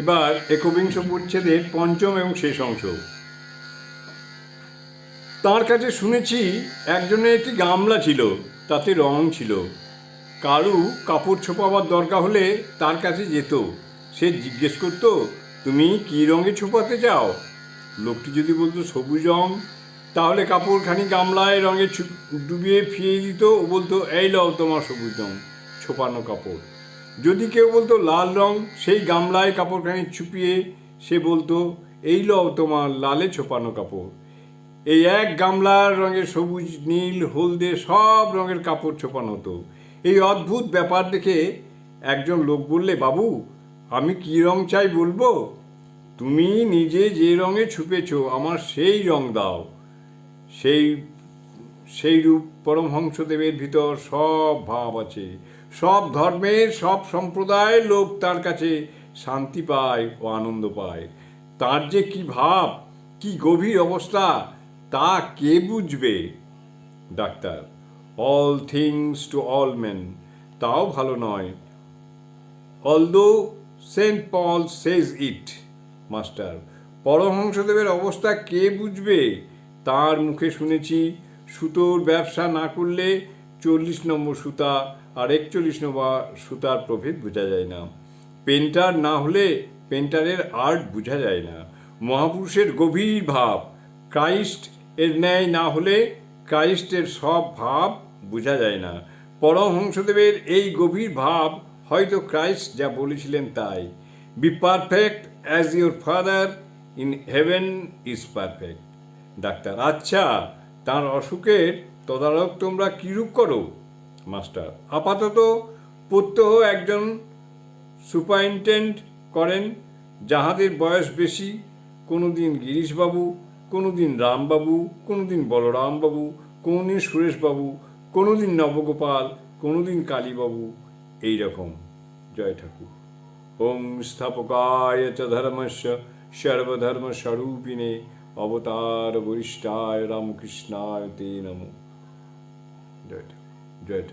এবার একবিংশ পরিচ্ছেদের পঞ্চম এবং শেষ অংশ। তার কাছে শুনেছি একজনের একটি গামলা ছিল, তাতে রং ছিল। কারু কাপড় ছোপাবার দরকার হলে তার কাছে যেত। সে জিজ্ঞেস করতো, তুমি কী রঙে ছোপাতে চাও? লোকটি যদি বলতো, সবুজ রং। তাহলে কাপড়খানি গামলায় রঙে ডুবিয়ে ফিরিয়ে দিত। ও বলতো, এই লও তোমার সবুজ রং, ছোপানো কাপড়। যদি কেউ বলতো লাল রং, সেই গামলায় কাপড়খানি ছুপিয়ে সে বলতো, এই লও তোমার লালে ছোপানো কাপড়। এই এক গামলার রঙের সবুজ, নীল, হলদে সব রঙের কাপড় ছোপানো হতো। এই অদ্ভুত ব্যাপার দেখে একজন লোক বললে, বাবু, আমি কি রং চাই বলব? তুমি নিজে যে রঙে ছুপেছ, আমার সেই রং দাও। সেই সেই রূপ পরমহংসদেবের ভিতর সব ভাব আছে। সব ধর্মের সব সম্প্রদায়ের লোক তার কাছে শান্তি পায় ও আনন্দ পায়। তার যে কি ভাব, কি গভীর অবস্থা, তা কে বুঝবে? Doctor all things to all men তাও ভালো নয়। Although Saint Paul says it master, পরমহংসদেবের অবস্থা কে বুঝবে? তার মুখে শুনেছি সুতোর ব্যবসা না করলে চল্লিশ নম্বর সুতা আর একচল্লিশ নম্বর সুতার প্রভেদ বোঝা যায় না। পেন্টার না হলে পেন্টারের আর্ট বোঝা যায় না। মহাপুরুষের গভীর ভাব ক্রাইস্ট এর ন্যায় না হলে ক্রাইস্টের সব ভাব বোঝা যায় না। পরমহংসদেবের এই গভীর ভাব, হয়তো ক্রাইস্ট যা বলেছিলেন তাই। Be perfect as your father in heaven is perfect doctor আচ্ছা তার অসুখের তদারক তোমরা কীরূপ করো? মাস্টার, আপাতত প্রত্যহ একজন সুপারিনটেন্ডেন্ট করেন, যাহাদের বয়স বেশি কোনো দিন গিরিশবাবু কোনো দিন রামবাবু কোনো দিন বলরামবাবু কোনো দিন সুরেশবাবু কোনো দিন নবগোপাল কোনো দিন কালীবাবু এই রকম জয় ঠাকুর। ওম স্থাপকায় চ ধর্মস্য সর্বধর্ম স্বরূপিণে অবতার বরিষ্ঠায় রামকৃষ্ণায় তে নম। জয় জয়